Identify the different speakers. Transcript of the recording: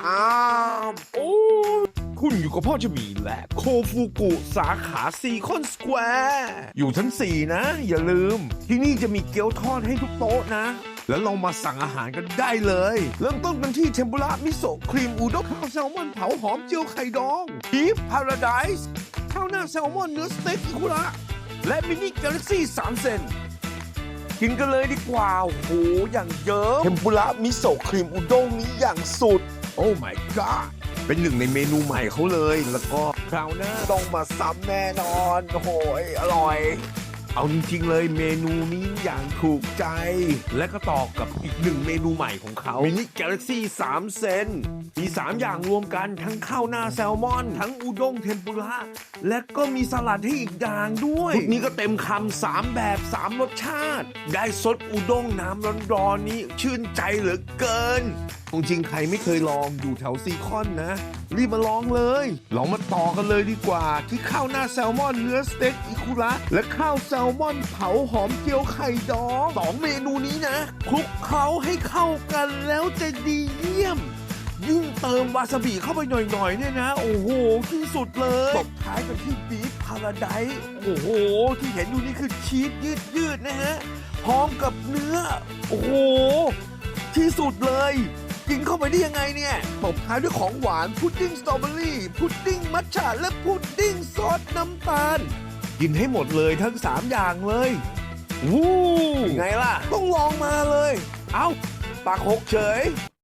Speaker 1: อ้ามโอ้คุณอยู่กับพ่อจะมีแหละโคฟูกุสาขาซีคอนสแควร์อยู่ชั้น 4 นะ อย่าลืม ที่นี่จะมีเกี๊ยวทอดให้ทุกโต๊ะนะ แล้วลองมาสั่งอาหารกันได้เลย เริ่มต้นกันที่เทมปุระมิโซะครีมอูด้งข้าวแซลมอนเผาหอมเจียวไข่ดองบีฟพาราไดส์ข้าวหน้าแซลมอนเนื้อสเต็กอิคุระและมินิกาแล็กซี่3เซน กินกันเลยดีกว่าโอ้โหอย่างเยอะเทมปุระมิโซะครีมอุด้งนี้อย่างสุด โอ้ my god เป็นหนึ่งในเมนูใหม่เขาเลย แล้วก็คราวหน้าต้องมาซ้ำแน่นอนโอ้โหยอร่อย เอาจริงๆเลยเมนูนี้อย่างถูกใจ และก็ต่อกับอีกหนึ่งเมนูใหม่ของเขามินิกาแล็กซี่3เซนมี 3 อย่างรวมกันทั้งข้าวหน้าแซลมอน ทั้งอุด้งเทมปุระและก็มีสลัดให้อีกอย่างด้วยชุดนี้ก็เต็มคำสามแบบสามรสชาติ ได้ซดอุด้งน้ำร้อนๆนี้ชื่นใจเหลือเกิน ของจริงใครไม่เคยลองอยู่แถวซีคอนนะ รีบมาลองเลยลองมาต่อกันเลยดีกว่า ที่ข้าวหน้าแซลมอนเนื้อสเต็กอิคุระและข้าวแซลมอนเผาหอมเจียวไข่ดองสองเมนูนี้นะคลุกเคล้าให้เข้ากันแล้วจะดีเยี่ยม ยิ่งเติมวาซาบิเข้าไปหน่อยๆเนี่ยนะ โอ้โหที่สุดเลยตบท้ายกันที่บีฟพาราไดซ์โอ้โห ที่เห็นอยู่นี่คือชีสยืดๆนะฮะพร้อมกับเนื้อ โอ้โหที่สุดเลย กินเข้าไปได้ยังไงเนี่ยตบท้ายด้วยของหวาน พุดดิ้งสตรอเบอรี่ พุดดิ้งมัทฉะและพุดดิ้งซอสน้ำตาล กินให้หมดเลยทั้ง 3 อย่างเลยวู้ไงล่ะ ต้องลองมาเลย เอ้าปากหกเฉย